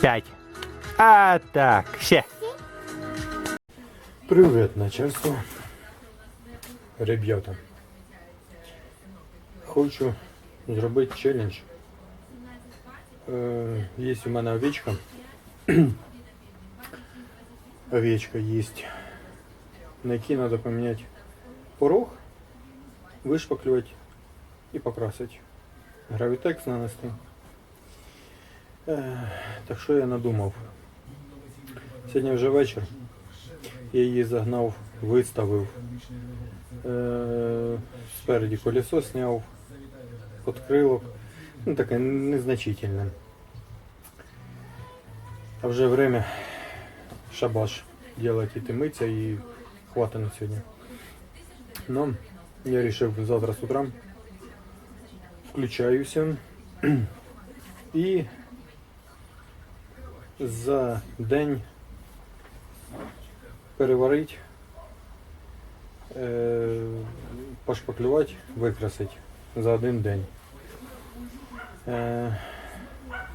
П'ять. А так, ще. Привет, начальство. Ребята. Хочу зробити челлендж. Е, є у мене овечка. овечка есть. На якій треба поміняти порог, вишпаклювати і покрасити. Гравітекс нанести. Так що я надумав? Сьогодні вже вечір. Я її загнав, виставив. Е, спереді колесо сняв, подкрилок. Ну, таке незначительне. А вже время шабаш делать і мыться і хватить на сьогодні. Но я решил завтра с утра включаюся і за день переварити, е, пошпаклювати, викрасити за один день. Е,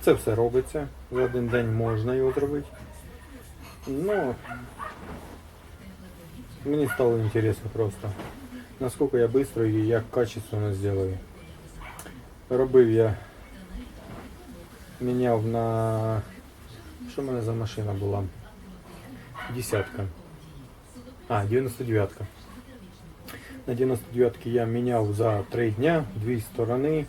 це все робиться. За один день можна його зробити. Ну, мені стало інтересно просто, наскільки я швидко і як качественно зроблю. Робив я, міняв на... Що в мене за машина була? Десятка. А, 99-ка. На 99-ки я міняв за 3 дня дві сторони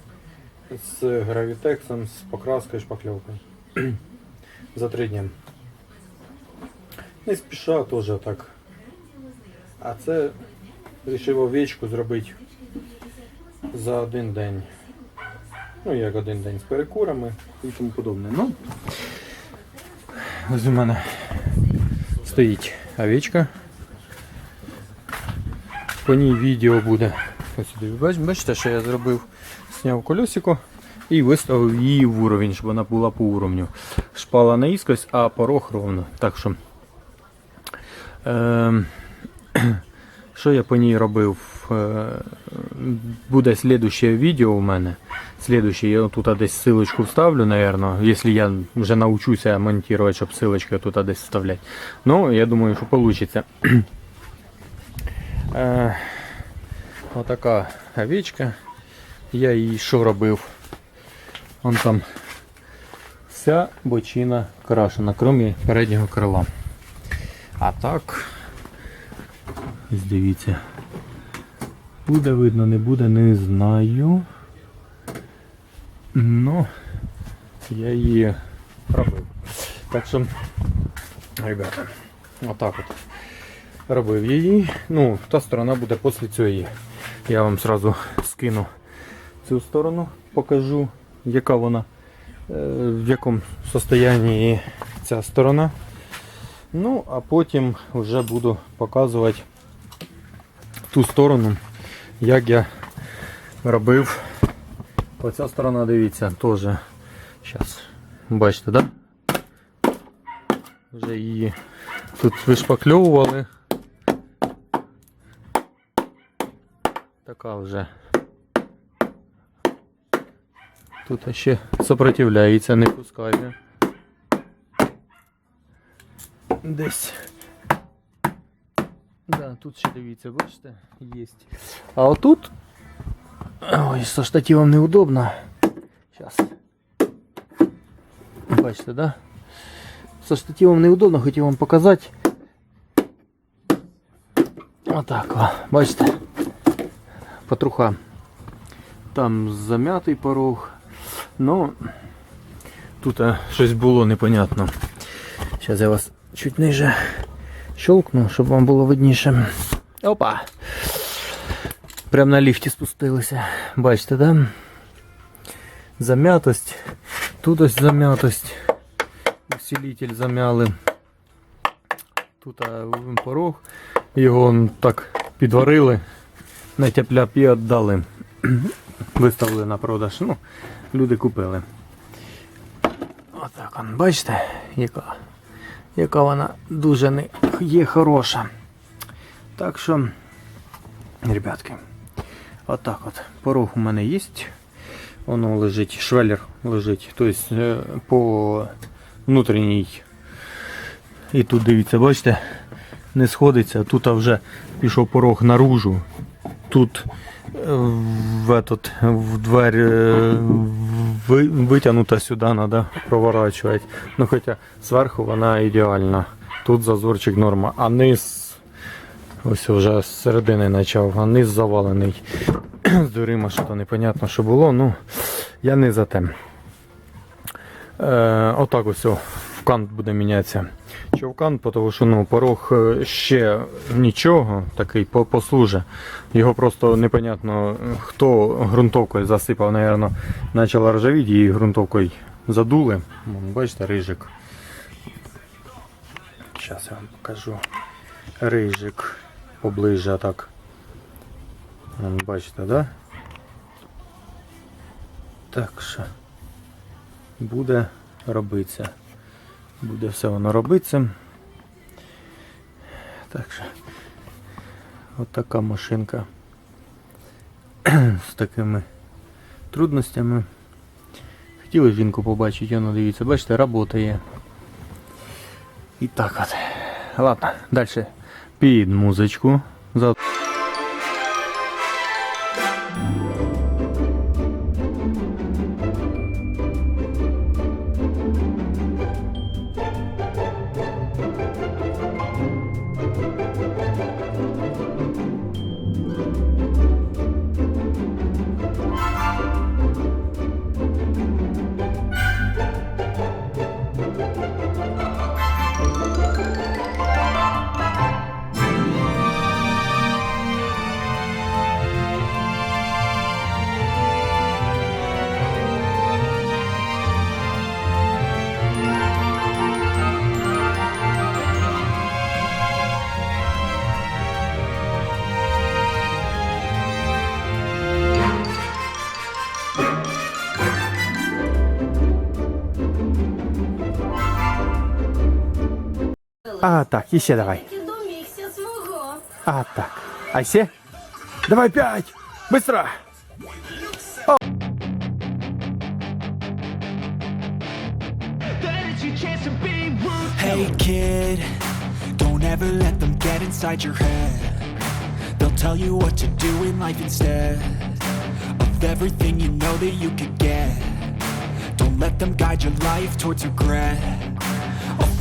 з гравітексом, з покраскою, шпакльовкою. за 3 дня. Не спіша теж так. А це вирішив овечку зробити за один день. Ну, як один день з перекурами і тому подобне. Ну, ось у мене стоїть овечка. По ній відео буде. Ось Бачите, що я зробив? Зняв колесико і виставив її в уровень, щоб вона була по уровню. Шпала наїскось, а порог ровно. Так що. Е, що я по ній робив? Буде слідуще відео у мене. Слідуще, я тут десь ссылочку вставлю, наверное, якщо я вже научуся монтувати, щоб ссылочки тут десь вставляти. Ну, я думаю, що вийде. Отака овечка. Я її що робив? Вон там вся бочина крашена, крім переднього крила. А так, дивіться. Буде видно, не буде, не знаю. Ну, я її робив. Так що, ребята, отак от. Робив її. Ну, та сторона буде після цієї. Я вам сразу скину цю сторону, покажу, яка вона, е, в якому состоянні ця сторона. Ну, а потім вже буду показувати ту сторону, як я робив. Оця сторона, дивіться, теж. Зараз, бачите, да? Вже її тут вишпакльовували. Така вже. Тут ще сопротивляється, не пускає. Десь. Да, тут ще дивіться, бачите, є. А отут. Ой, со штативом неудобно. Сейчас. Бачите, да? Со штативом неудобно, хотів вам показати. Отак, о, бачите? Потруха. Там зам'ятий порог. Ну, тут а, щось було непонятно. Зараз я вас чуть ниже Щелкну, щоб вам було видніше. Опа! Прям на ліфті спустилися. Бачите, да? Зам'ятость. Тут ось зам'ятость. Усилитель зам'яли. Тут порог. Його так підварили. На тепляк і віддали. Виставили на продаж. Ну, люди купили. Отак бачите, яка, яка вона дуже не є хороша. Так що, ребятки, отак от. Порог у мене є. Воно лежить, швеллер лежить. Тобто е, по внутрішній. І тут дивіться, бачите, не сходиться. Тут вже пішов порог наружу. Тут в, этот, в двері е, ви, витягнута сюди, треба проворачувати. Ну хоча зверху вона ідеальна. Тут зазорчик норма, а низ ось вже з середини почав, а низ завалений. З дверима що то непонятно, що було. Ну, я не за тим. Е, отак ось кант буде мінятися. Кант, тому що ну, порог е, ще нічого, такий послуже. Його просто непонятно, хто ґрунтовкою засипав, напевно, почала ржавіти і ґрунтовкою задули. Бачите, рижик. Зараз я вам покажу. Рижик поближе так. Бачите, да? Так що буде робитися. Буде все воно робитися. Так що от така машинка з такими трудностями. Хотіли жінку побачити, воно дивіться, бачите, працює. І так от. Ладно, далі під музичку. А, так, іще давай. Ти домігся свого. А, так. А ще? Давай п'ять! Быстро! Hey kid, don't ever let them get inside your head. They'll tell you what to do in life instead of everything you know that you could get. Don't let them guide your life towards regret.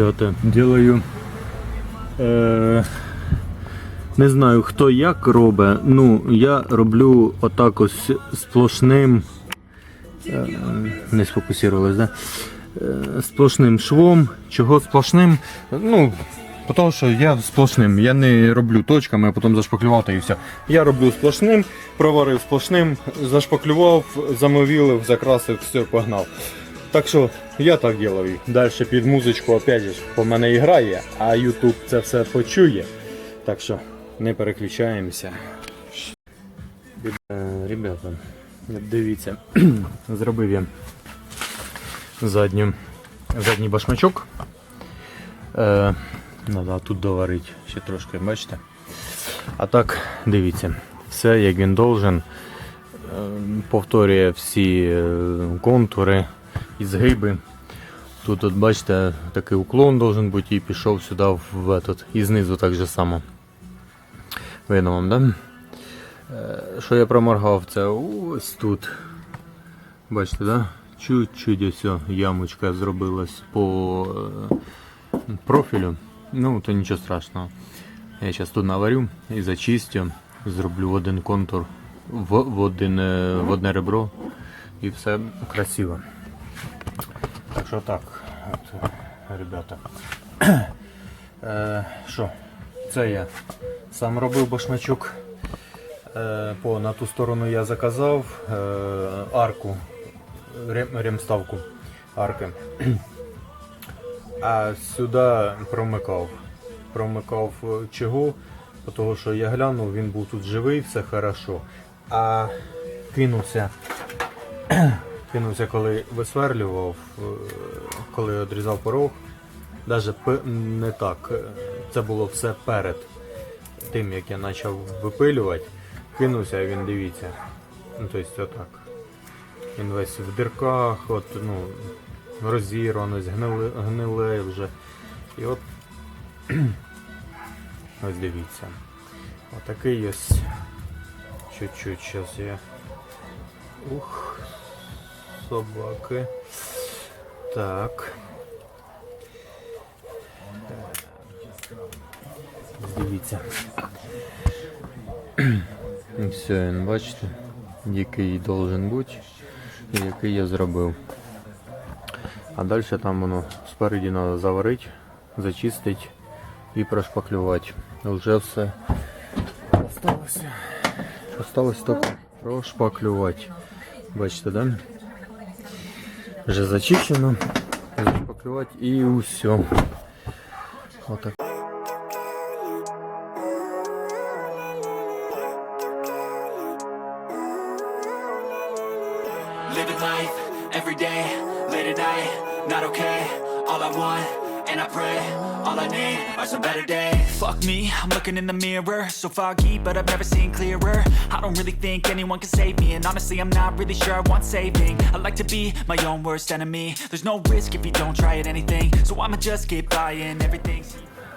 Ребята, делаю. Е, не знаю хто як робить. Ну, я роблю отак ось сплошним. Е, не сфокусувалось, да? Е, сплошним швом. Чого сплошним? Ну, тому що я сплошним. Я не роблю точками, а потім зашпаклював і все. Я роблю сплошним, проварив сплошним, зашпаклював, замовілив, закрасив, все, погнав. Так що я так ділаю. Далі під музичку опять же по мене і грає, а YouTube це все почує. Так що не переключаємося. Е, Ребята, дивіться, зробив я задню, задній башмачок. Е, Надо тут доварити ще трошки, бачите? А так, дивіться, все як він должен. Е, Повторює всі е, контури і згиби. Тут, от, бачите, такий уклон должен бути і пішов сюди в этот. І знизу так же само. Видно вам, да? Е, Що я проморгав, це ось тут. Бачите, да? Чуть-чуть ось ямочка зробилась по е, профілю. Ну, то нічого страшного. Я зараз тут наварю і зачистю, зроблю один контур, в, в, один, е, в одне ребро і все красиво. Що так, от, ребята. Е, Що? Це я сам робив башмачок. Е, по, на ту сторону я заказав е, арку, рем, ремставку арки. А сюди промикав. Промикав чого? Тому що я глянув, він був тут живий, все хорошо. А кинувся кинувся, коли висверлював, е, коли одрізав порог. Навіть не так. е, Це було все перед тим, як я почав випилювати. Кинувся, а він дивіться. Ну, тобто отак. Він весь в дирках, от, ну, розірваний, гниле, гниле вже. І от ось дивіться. Отакий ось. Чуть-чуть зараз я. Ух, собаки. Так. Дивіться. Все, він бачите, який должен бути і який я зробив. А далі там воно спереді треба заварити, зачистити і прошпаклювати. Вже все осталося. Осталось тільки прошпаклювати. Бачите, да? Вже зачищено. Покривати і усе. Отак. Living life every day, late at night, not okay. All I want, and I pray, all I need are some better days. Fuck me, I'm looking in the mirror, so foggy, but I've never seen clearer. I don't really think anyone can save me, and honestly, I'm not really sure I want saving. I like to be my own worst enemy. There's no risk if you don't try at anything, so I'ma just keep buying everything's.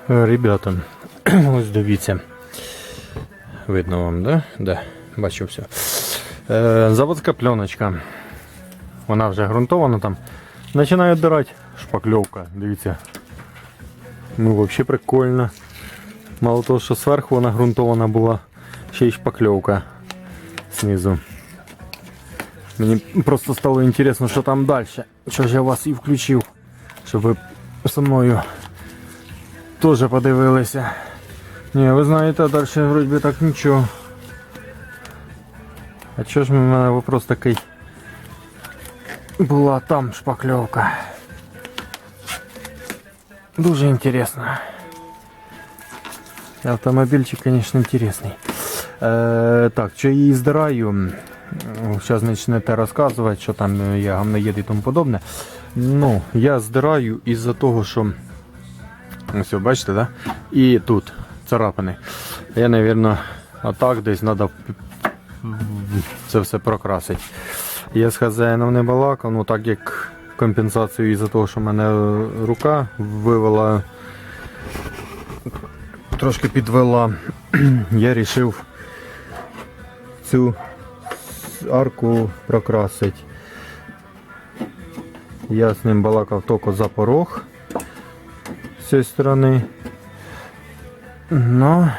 Е, Ребята, ось дивіться. Видно вам, да? Да, бачу все. Е, заводська пленочка. Вона вже ґрунтована там. Починаю дирати. шпакльовка, дивіться. Ну, взагалі прикольно. Мало того, що зверху вона ґрунтована була, ще й шпакльовка знизу. Мені просто стало інтересно, що там далі. Що ж я вас і включив, щоб ви зі мною теж подивилися. Ні, ви знаєте, далі вроді так нічого. А чого ж в мене вопрос такий? Була там шпакльовка. Дуже інтересно. Автомобільчик, конечно, интересный. Е, так, що її здираю. Зараз почнете розказувати, що там е, я гамноєд і тому подобне. Ну, я здираю із-за того, що. Ось, бачите, да? І тут царапини. Я, мабуть, отак десь треба це все прокрасити. Я з хазяїном не балакав, ну так як компенсацію із-за того, що мене рука вивела, трошки підвела, я вирішив цю арку прокрасити. Я з ним балакав тільки за порог з цієї сторони. Ну,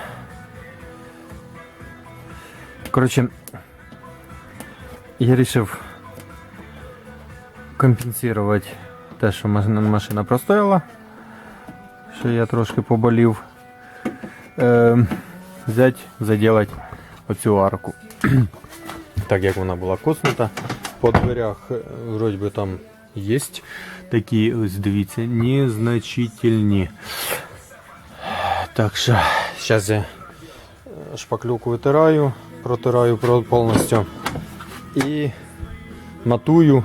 коротше, я вирішив компенсувати те, що машина, простояла, що я трошки поболів. Е, взять, заділати оцю арку. так як вона була коснута, по дверях е, вроді би там є такі, ось дивіться, незначительні. Так що, зараз я е, шпаклюку витираю, протираю про- повністю і матую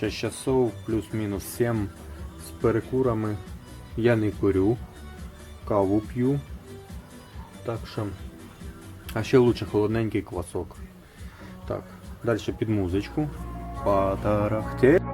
6 часов плюс-мінус 7 з перекурами. Я не курю, каву п'ю. Так що. А ще лучше холодненький квасок. Так, далі під музичку. Патарахте.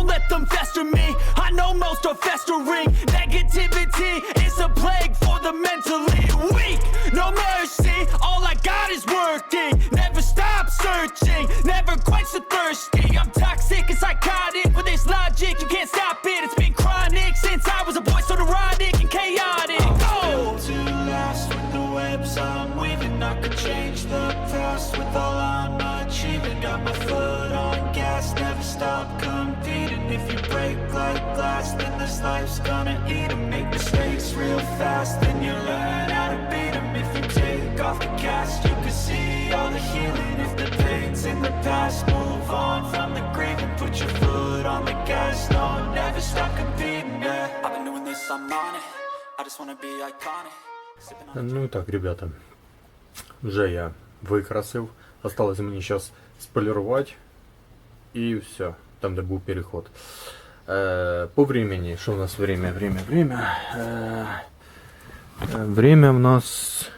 I won't let them fester me. I know most are festering. Negativity is a plague for the mentally weak. No mercy. All I got is working. Never stop searching, never quench the thirsty. I'm toxic and psychotic with this logic. You can't stop like glass, then this life's gonna eat 'em. Make mistakes real fast, then you learn how to beat 'em. If you take off the cast, you can see all the healing. If the pain's in the past, move on from the grave and put your foot on the gas. No, never stop competing. Yeah. I've been doing this, I'm on it. I just wanna be iconic. Sipping on Ну і так, ребята. Вже я викрасив. Осталось мені зараз сполірувати. І все. Там, де був переход. Е, по времени. Що у нас время? Время, время. Е, е, время в нас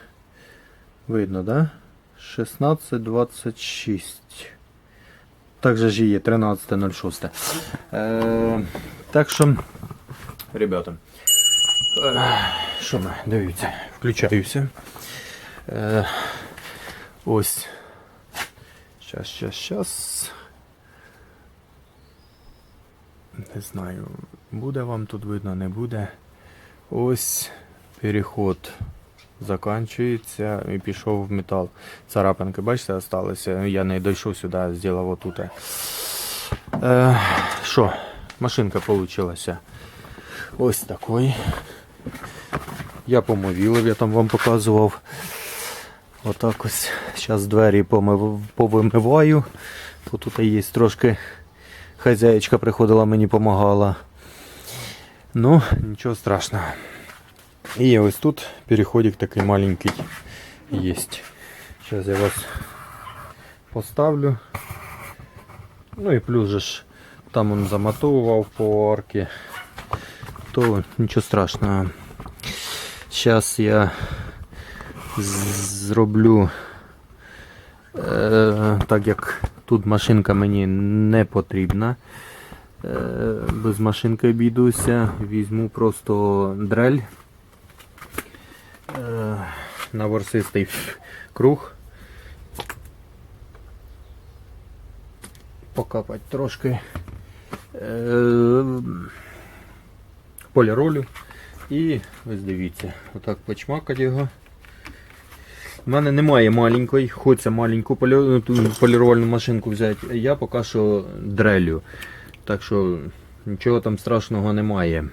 видно, да? 16.26. Так же є 13.06. Е, так що, ребята. Що ми? Дивіться, включаюся. Ось. Щас, щас, щас. Не знаю, буде вам тут видно, не буде. Ось переход закінчується і пішов в метал. Царапинки, бачите, залишилися. Я не дійшов сюди, зробив отут. Е, Що, машинка вийшла. Ось такий. Я помовілив, я там вам показував. Отак ось. Зараз двері помив... повимиваю. Тут є трошки хазяєчка приходила, мені допомагала. Ну, нічого страшного. І ось тут переходик такий маленький є. Зараз я вас поставлю. Ну і плюс же ж там он замотовував по арки. То нічого страшного. Зараз я зроблю е, так як тут машинка мені не потрібна. Е, без машинки обійдуся. Візьму просто дрель е, на ворсистий круг. Покапати трошки е, поліролю. І ось дивіться, отак почмакати його. У мене немає маленької, хочеться маленьку полірувальну машинку взяти. Я поки що дрелю. Так що нічого там страшного немає.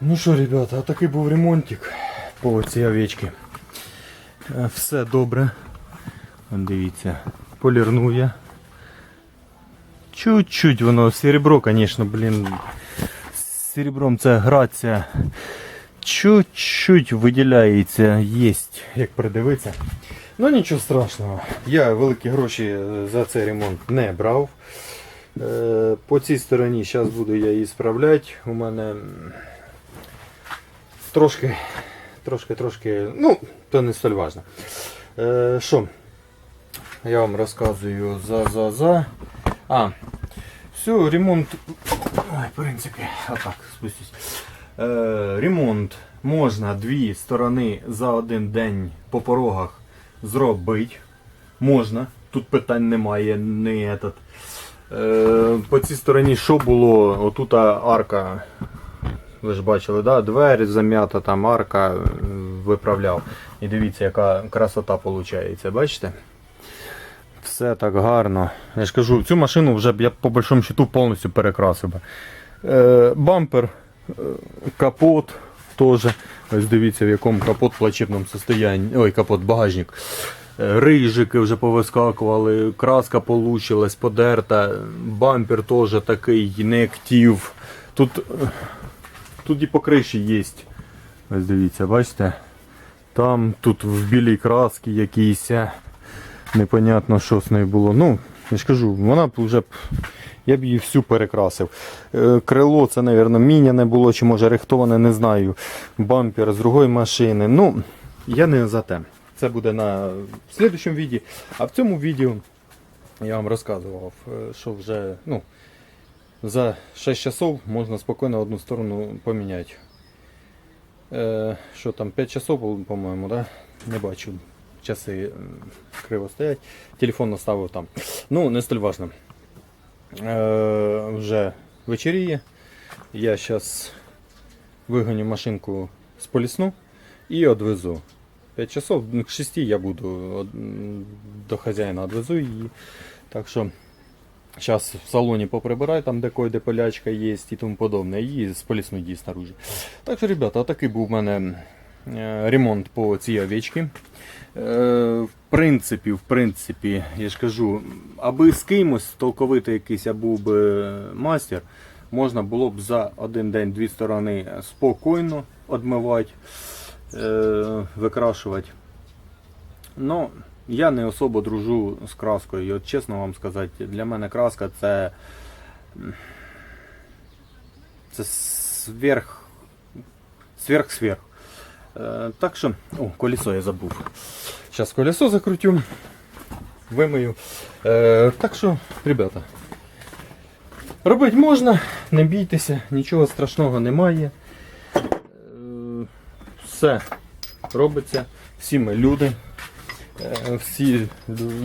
Ну що, ребята, такий був ремонтик по цій овечці. Е, Все добре. Дивіться, полірнув я. Чуть-чуть воно серебро, звісно, блін. З серебром це грація. Чуть-чуть виділяється, є, як придивитися. Ну нічого страшного. Я великі гроші е, за цей ремонт не брав. Е, По цій стороні зараз буду я її справляти. У мене трошки, трошки, трошки, ну, то не столь важно. Е, Що? Я вам розказую за за за. А, все, ремонт. Ой, в принципі, отак, спустюсь. Е, ремонт можна дві сторони за один день по порогах зробити. Можна. Тут питань немає, не этот. Е, по цій стороні що було? Отут арка. Ви ж бачили, да? двері зам'ята, там арка виправляв. І дивіться, яка красота виходить. Бачите? Все так гарно. Я ж кажу, цю машину вже б я по большому счету повністю перекрасив. Е, бампер, е, капот теж. Ось дивіться, в якому капот в плачебному состоянні. Ой, капот, багажник. Е, Рижики вже повискакували, краска получилась, подерта, бампер теж такий, не актив. Тут, е, тут і по криші є. Ось дивіться, бачите? Там, тут в білій краски якісь. е, Непонятно, що з нею було. Ну, я ж кажу, вона б вже. Я б її всю перекрасив. Е, Крило це, мабуть, міняне було, чи може рихтоване, не знаю. Бампер з другої машини. Ну, я не за те. Це буде на слідчому відео. А в цьому відео я вам розказував, е, що вже ну, за 6 часов можна спокійно одну сторону поміняти. Е, що там, 5 часов, по-моєму, да? не бачу. Часи криво стоять. Телефон наставив там. Ну, не столь важно. Е, вже вечеріє. Я зараз вигоню машинку з полісну і одвезу. 5 часов, ну, к 6 я буду до хазяїна одвезу її. Так що зараз в салоні поприбираю, там де койде полячка є і тому подобне. І з полісну її снаружи. Так що, ребята, такий був у мене е, ремонт по цій овечці. Е, В принципі, в принципі, я ж кажу, аби з кимось толковити якийсь, був би мастер, можна було б за один день дві сторони спокійно відмивати, е, викрашувати. Ну, я не особо дружу з краскою. І от чесно вам сказати, для мене краска це. Це сверх. Сверх-сверх. Е, так що. О, колесо я забув. Зараз колесо закрутю, вимию. Е, так що, ребята, робити можна, не бійтеся, нічого страшного немає. Е, все робиться, всі ми люди. Е, Всі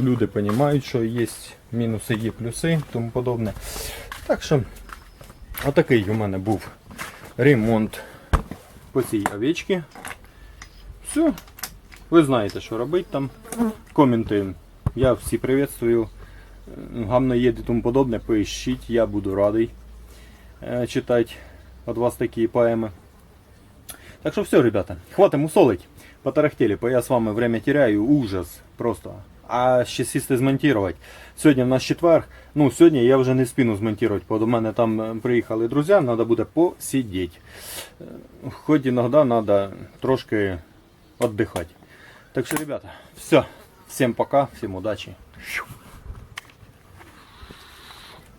люди розуміють, що є мінуси, є плюси тому подобне. Так що, отакий у мене був ремонт по цій овечці. Все. Ви знаєте, що робити там. Коменти. Я всі приветствую. Е, Гамноєди і тому подобне, поищіть, я буду радий е, читати від вас такі поеми. Так що все, ребята, хватит мусолить. Потарахтели, я з вами время теряю, ужас просто. А ще сісти змонтувати. Сьогодні в нас четвер. Ну, сьогодні я вже не спіну змонтувати, бо до мене там е, приїхали друзі, треба буде посидіти. Е, Хоч іноді треба трошки віддихати. Так що, ребята, все. Всем пока, всем удачи.